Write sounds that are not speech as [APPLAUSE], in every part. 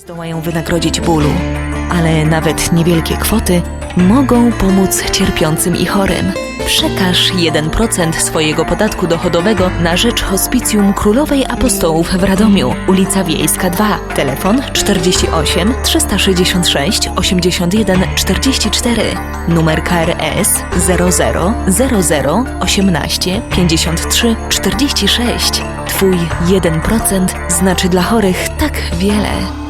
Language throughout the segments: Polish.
zdołają wynagrodzić bólu, ale nawet niewielkie kwoty mogą pomóc cierpiącym i chorym. Przekaż 1% swojego podatku dochodowego na rzecz Hospicjum Królowej Apostołów w Radomiu, ulica Wiejska 2, telefon 48 366 81 44, numer KRS 00 00 18 53 46. Twój 1% znaczy dla chorych tak wiele.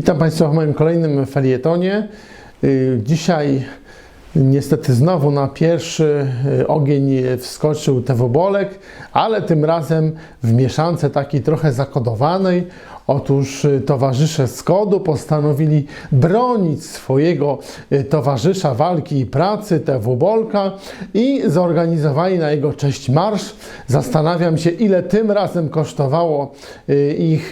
Witam Państwa w moim kolejnym felietonie. Y, Dzisiaj niestety znowu na pierwszy y, ogień wskoczył Tewobolek, ale tym razem w mieszance takiej trochę zakodowanej. Otóż y, towarzysze Skodu postanowili bronić swojego y, towarzysza walki i pracy, Tewobolka i zorganizowali na jego cześć marsz. Zastanawiam się, ile tym razem kosztowało y, ich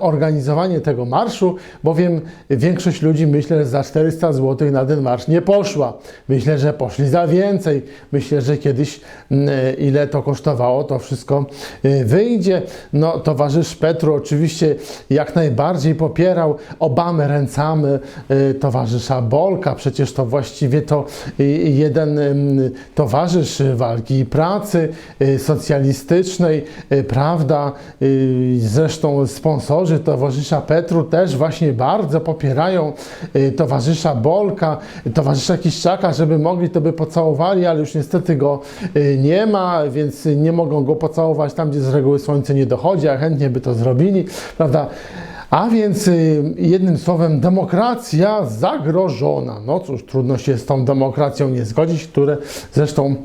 organizowanie tego marszu, bowiem większość ludzi myślę, że za 400 zł na ten marsz nie poszła. Myślę, że poszli za więcej. Myślę, że kiedyś mm, ile to kosztowało, to wszystko wyjdzie. No, towarzysz Petru oczywiście jak najbardziej popierał Obamę ręcami y, towarzysza Bolka. Przecież to właściwie to y, jeden towarzysz walki i pracy y, socjalistycznej, prawda? Zresztą sponsorzy towarzysza Petru też właśnie bardzo popierają towarzysza Bolka, towarzysza Kiszczaka, żeby mogli, to by pocałowali, ale już niestety go nie ma, więc nie mogą go pocałować tam, gdzie z reguły słońce nie dochodzi, a chętnie by to zrobili, prawda? A więc y, jednym słowem demokracja zagrożona. No cóż, trudno się z tą demokracją nie zgodzić, które zresztą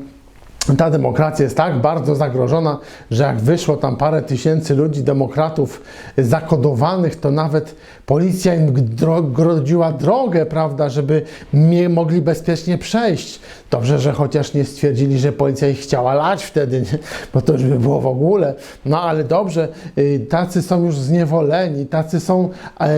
ta demokracja jest tak bardzo zagrożona, że jak wyszło tam parę tysięcy ludzi, demokratów zakodowanych, to nawet policja im dro- grodziła drogę, prawda, żeby nie mogli bezpiecznie przejść. Dobrze, że chociaż nie stwierdzili, że policja ich chciała lać wtedy, nie? bo to już by było w ogóle. No ale dobrze, y, tacy są już zniewoleni, tacy są e,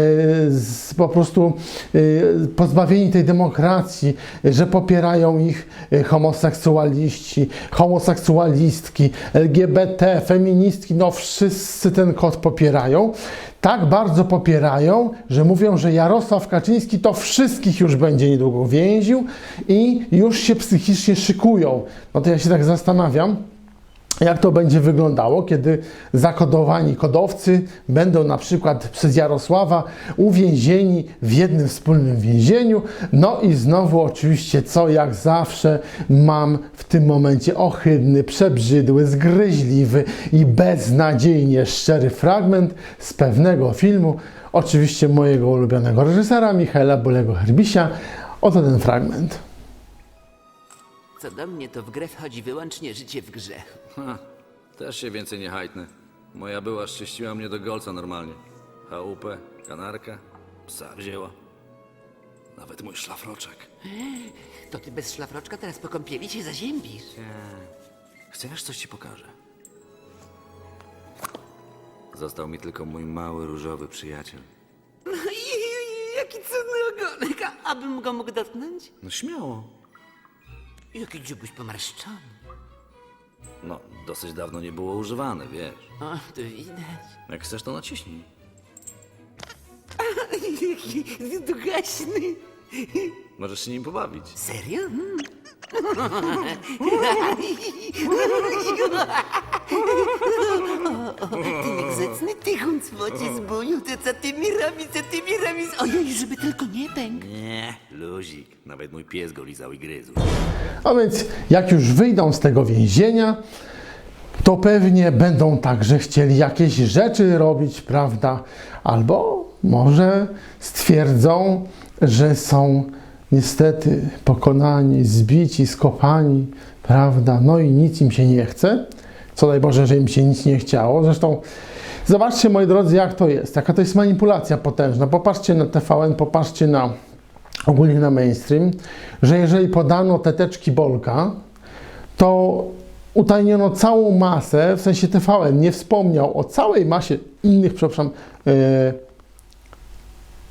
z, po prostu y, pozbawieni tej demokracji, że popierają ich y, homoseksualiści, homoseksualistki, LGBT, feministki, no wszyscy ten kod popierają. Tak bardzo popierają, że mówią, że Jarosław Kaczyński to wszystkich już będzie niedługo więził i już się psychicznie szykują. No to ja się tak zastanawiam, jak to będzie wyglądało, kiedy zakodowani kodowcy będą na przykład przez Jarosława uwięzieni w jednym wspólnym więzieniu. No i znowu oczywiście, co jak zawsze mam w tym momencie ohydny, przebrzydły, zgryźliwy i beznadziejnie szczery fragment z pewnego filmu, oczywiście mojego ulubionego reżysera Michaela Bolego Herbisia. Oto ten fragment. Co do mnie, to w grę wchodzi wyłącznie życie w grze. Ha, też się więcej nie hajtnę. Moja była szczyściła mnie do golca normalnie. Chałupę, kanarkę, psa wzięła. Nawet mój szlafroczek. To ty bez szlafroczka teraz po kąpieli się zaziębisz. Chcesz, coś ci pokażę? Został mi tylko mój mały różowy przyjaciel. No i jaki cudny ogonek, a abym go mógł dotknąć? No śmiało. Jaki dziubuś pomarszczony. No, dosyć dawno nie było używane, wiesz. O, to widać. Jak chcesz, to naciśnij. Jaki dogaśny. Możesz się nim pobawić. Serio? Mm. [LAUGHS] [LAUGHS] Ty niegrzeczny, ty huncwocie zbuniu, ty co ty mi robisz, co ty mi robisz? Ojej, żeby tylko nie pękł. Nie, luzik. Nawet mój pies go lizał i gryzł. A więc jak już wyjdą z tego więzienia, to pewnie będą także chcieli jakieś rzeczy robić, prawda? Albo może stwierdzą, że są niestety pokonani, zbici, skopani, prawda? No i nic im się nie chce. Co daj Boże, że im się nic nie chciało. Zresztą zobaczcie, moi drodzy, jak to jest. Jaka to jest manipulacja potężna. Popatrzcie na TVN, popatrzcie na ogólnie na mainstream, że jeżeli podano te teczki Bolka, to utajniono całą masę, w sensie TVN nie wspomniał o całej masie innych, przepraszam, e,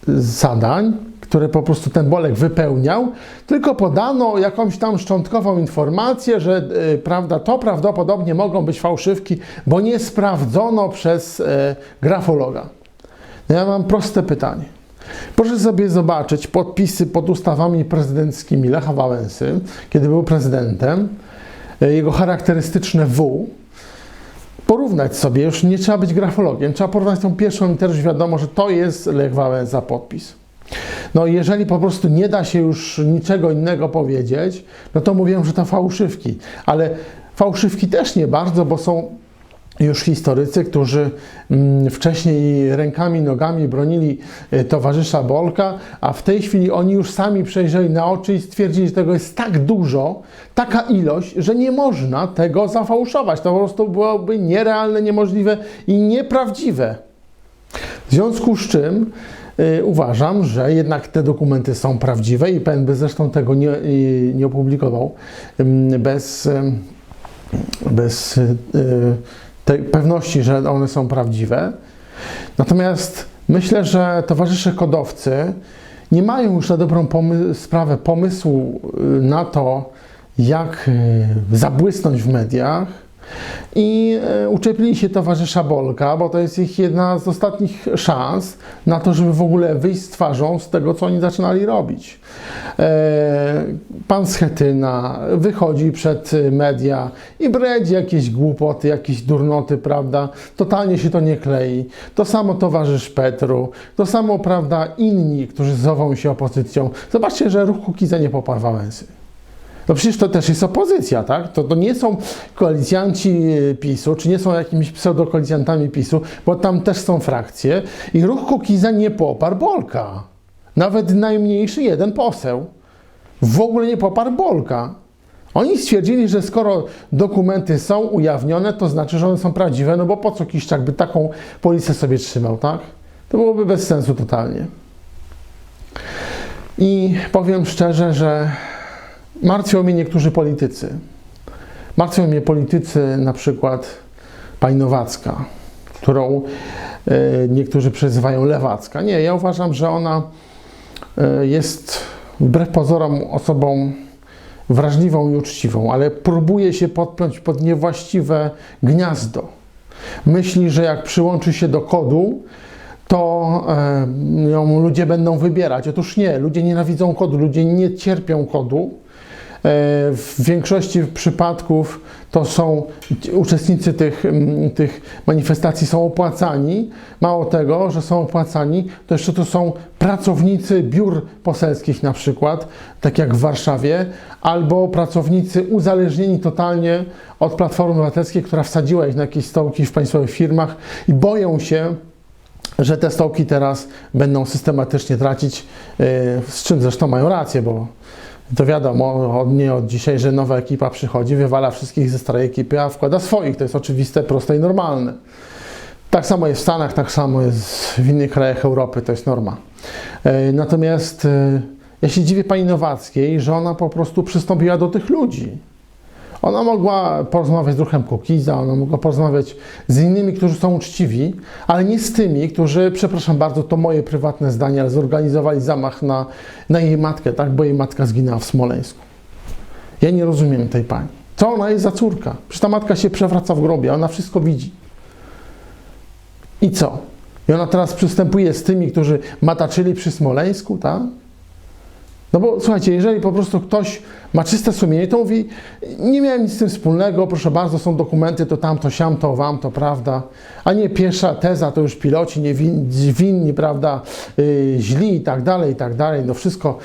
zadań, które po prostu ten Bolek wypełniał, tylko podano jakąś tam szczątkową informację, że e, prawda, to prawdopodobnie mogą być fałszywki, bo nie sprawdzono przez e, grafologa. No ja mam proste pytanie. Proszę sobie zobaczyć podpisy pod ustawami prezydenckimi Lecha Wałęsy, kiedy był prezydentem, e, jego charakterystyczne W, porównać sobie, już nie trzeba być grafologiem, trzeba porównać tą pierwszą i też wiadomo, że to jest Lech Wałęsa podpis. No jeżeli po prostu nie da się już niczego innego powiedzieć, no to mówię, że to fałszywki, ale fałszywki też nie bardzo, bo są już historycy, którzy mm, wcześniej rękami, nogami bronili e, towarzysza Bolka, a w tej chwili oni już sami przejrzeli na oczy i stwierdzili, że tego jest tak dużo, taka ilość, że nie można tego zafałszować. To po prostu byłoby nierealne, niemożliwe i nieprawdziwe. W związku z czym uważam, że jednak te dokumenty są prawdziwe i PNB zresztą tego nie, y, nie opublikował bez, bez y, tej pewności, że one są prawdziwe. Natomiast myślę, że towarzysze kodowcy nie mają już na dobrą sprawę pomysłu y, na to, jak y, zabłysnąć w mediach i e, uczepili się towarzysza Bolka, bo to jest ich jedna z ostatnich szans na to, żeby w ogóle wyjść z twarzą z tego, co oni zaczynali robić. E, Pan Schetyna wychodzi przed media i bredzi jakieś głupoty, jakieś durnoty, prawda? Totalnie się to nie klei. To samo towarzysz Petru, to samo, prawda, inni, którzy zową się opozycją. Zobaczcie, że ruch Kukiza nie poparł Wałęsy. No przecież to też jest opozycja, tak? To, to nie są koalicjanci y, PiSu, czy nie są jakimiś pseudokoalicjantami PiSu, bo tam też są frakcje i ruch Kukiza nie poparł Bolka. Nawet najmniejszy jeden poseł. W ogóle nie poparł Bolka. Oni stwierdzili, że skoro dokumenty są ujawnione, to znaczy, że one są prawdziwe, no bo po co Kiszczak by taką policję sobie trzymał, tak? To byłoby bez sensu totalnie. I powiem szczerze, że martwią mnie niektórzy politycy. Martwią mnie politycy, na przykład pani Nowacka, którą e, niektórzy przezywają Lewacka. Nie, ja uważam, że ona e, jest wbrew pozorom osobą wrażliwą i uczciwą, ale próbuje się podpiąć pod niewłaściwe gniazdo. Myśli, że jak przyłączy się do kodu, to e, ją ludzie będą wybierać. Otóż nie, ludzie nienawidzą kodu, ludzie nie cierpią kodu. E, W większości przypadków to są uczestnicy tych, tych manifestacji są opłacani. Mało tego, że są opłacani, to jeszcze to są pracownicy biur poselskich na przykład, tak jak w Warszawie, albo pracownicy uzależnieni totalnie od Platformy Obywatelskiej, która wsadziła ich na jakieś stołki w państwowych firmach i boją się, że te stołki teraz będą systematycznie tracić, yy, z czym zresztą mają rację, bo to wiadomo, od, nie od dzisiaj, że nowa ekipa przychodzi, wywala wszystkich ze starej ekipy, a wkłada swoich. To jest oczywiste, proste i normalne. Tak samo jest w Stanach, tak samo jest w innych krajach Europy, to jest norma. Yy, Natomiast yy, ja się dziwię pani Nowackiej, że ona po prostu przystąpiła do tych ludzi. Ona mogła porozmawiać z ruchem Kukiza, ona mogła porozmawiać z innymi, którzy są uczciwi, ale nie z tymi, którzy, przepraszam bardzo, to moje prywatne zdanie, ale zorganizowali zamach na, na jej matkę, tak, bo jej matka zginęła w Smoleńsku. Ja nie rozumiem tej pani. Co ona jest za córka? Przecież ta matka się przewraca w grobie, ona wszystko widzi. I co? I ona teraz przystępuje z tymi, którzy mataczyli przy Smoleńsku, tak? No bo słuchajcie, jeżeli po prostu ktoś ma czyste sumienie, to mówi, nie miałem nic z tym wspólnego, proszę bardzo, są dokumenty, to tamto, siam, to wam, to prawda. A nie pierwsza teza, to już piloci niewinni, winni, prawda, yy, źli i tak dalej, i tak dalej, no wszystko.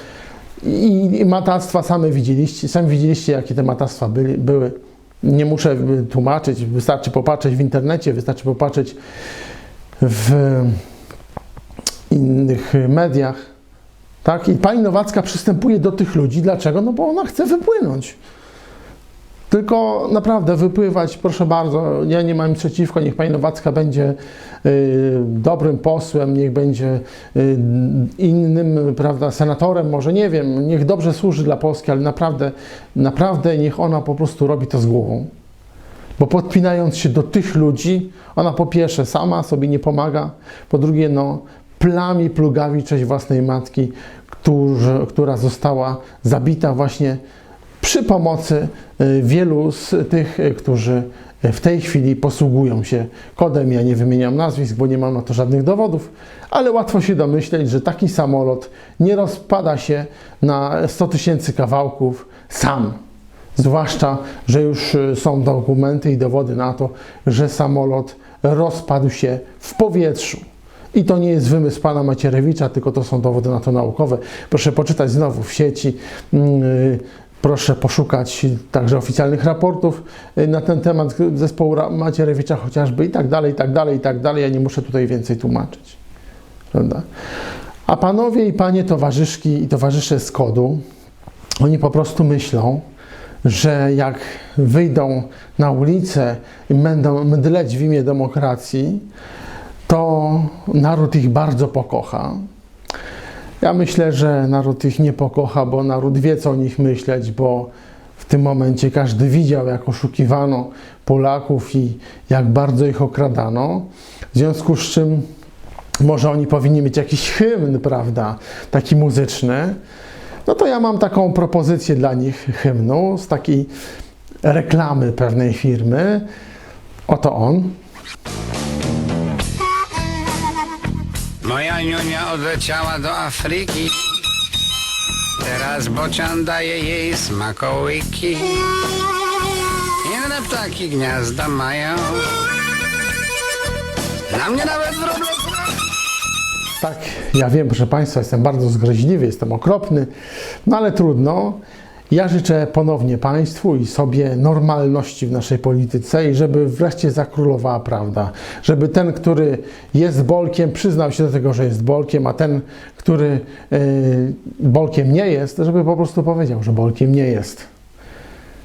I, i matactwa same widzieliście, sami widzieliście, jakie te matactwa byli, były. Nie muszę tłumaczyć, wystarczy popatrzeć w internecie, wystarczy popatrzeć w innych mediach. Tak? I pani Nowacka przystępuje do tych ludzi. Dlaczego? No bo ona chce wypłynąć. Tylko naprawdę wypływać, proszę bardzo, ja nie mam przeciwko, niech pani Nowacka będzie y, dobrym posłem, niech będzie y, innym, prawda, senatorem, może nie wiem, niech dobrze służy dla Polski, ale naprawdę, naprawdę niech ona po prostu robi to z głową. Bo podpinając się do tych ludzi, ona po pierwsze sama sobie nie pomaga, po drugie, no, plami plugawi cześć własnej matki, która została zabita właśnie przy pomocy y, wielu z tych, y, którzy w tej chwili posługują się kodem. Ja nie wymieniam nazwisk, bo nie mam na to żadnych dowodów, ale łatwo się domyśleć, że taki samolot nie rozpada się na 100 tysięcy kawałków sam. Zwłaszcza, że już y, są dokumenty i dowody na to, że samolot rozpadł się w powietrzu. I to nie jest wymysł pana Macierewicza, tylko to są dowody na to naukowe. Proszę poczytać znowu w sieci. Yy, Proszę poszukać także oficjalnych raportów y, na ten temat zespołu Macierewicza chociażby i tak dalej, i tak dalej, i tak dalej. Ja nie muszę tutaj więcej tłumaczyć. Prawda? A panowie i panie towarzyszki i towarzysze z kodu, oni po prostu myślą, że jak wyjdą na ulicę i będą mdleć w imię demokracji, to naród ich bardzo pokocha. Ja myślę, że naród ich nie pokocha, bo naród wie, co o nich myśleć, bo w tym momencie każdy widział, jak oszukiwano Polaków i jak bardzo ich okradano. W związku z czym może oni powinni mieć jakiś hymn, prawda, taki muzyczny. No to ja mam taką propozycję dla nich hymnu z takiej reklamy pewnej firmy. Oto on. Moja niunia odleciała do Afryki. Teraz bocian daje jej smakołyki. Inne ptaki gniazda mają. Na mnie nawet wróble Tak, ja wiem, proszę Państwa, jestem bardzo zgryźliwy, jestem okropny, no ale trudno. Ja życzę ponownie Państwu i sobie normalności w naszej polityce i żeby wreszcie zakrólowała prawda. Żeby ten, który jest bolkiem, przyznał się do tego, że jest bolkiem, a ten, który yy, bolkiem nie jest, żeby po prostu powiedział, że bolkiem nie jest.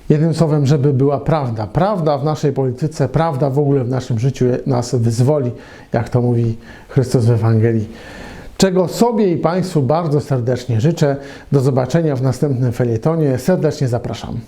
Jednym słowem, żeby była prawda. Prawda w naszej polityce, prawda w ogóle w naszym życiu nas wyzwoli, jak to mówi Chrystus w Ewangelii. Czego sobie i Państwu bardzo serdecznie życzę. Do zobaczenia w następnym felietonie. Serdecznie zapraszam.